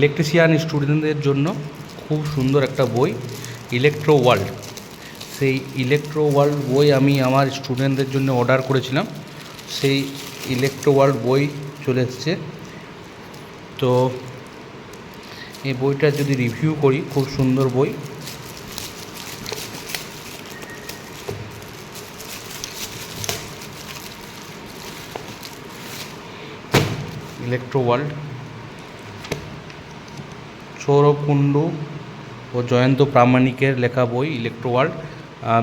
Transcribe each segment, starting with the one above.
Electrician স্টুডেন্টদের জন্য খুব সুন্দর একটা বই ইলেকট্রো ওয়ার্ল্ড সেই ইলেকট্রো ওয়ার্ল্ড বই আমি আমার স্টুডেন্টদের জন্য অর্ডার করেছিলাম। সেই ইলেকট্রো ওয়ার্ল্ড বই চলে এসছে। তো এই বইটা যদি রিভিউ করি, খুব সুন্দর বই। ইলেকট্রো ওয়ার্ল্ড সৌরভ কুণ্ডু ও জয়ন্ত প্রামাণিকের লেখা বই ইলেকট্রো ওয়ার্ল্ড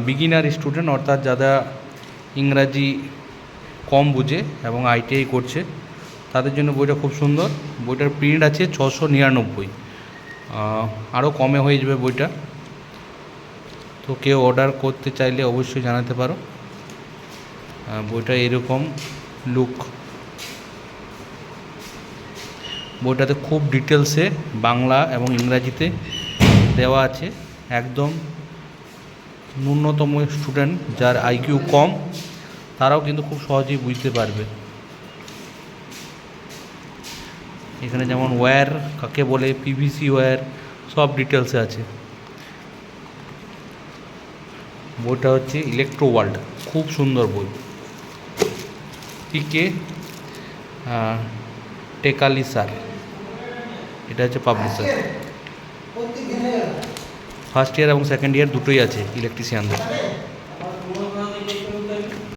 বিগিনার স্টুডেন্ট অর্থাৎ যারা ইংরাজি কম বুঝে এবং আইটিআই করছে, তাদের জন্য বইটা খুব সুন্দর। বইটার প্রিন্ট আছে ছশো নিরানব্বই। আরও কমে হয়ে যাবে বইটা। তো কেউ অর্ডার করতে চাইলে অবশ্যই জানাতে পারো। বইটা এরকম লুক বইটাতে খুব ডিটেলসে বাংলা এবং ইংরাজিতে দেওয়া আছে। একদম ন্যূনতম স্টুডেন্ট যার আইকিউ কম, তারাও কিন্তু খুব সহজেই বুঝতে পারবে। এখানে যেমন ওয়্যার কাকে বলে পিভিসি ওয়্যার সব ডিটেলসে আছে। বইটা হচ্ছে ইলেকট্রো ওয়ার্ল্ড খুব সুন্দর বই। টিকে টেকালি স্যার এটা হচ্ছে পাবলিশার ফার্স্ট ইয়ার এবং সেকেন্ড ইয়ার দুটোই আছে ইলেকট্রিশিয়ানদের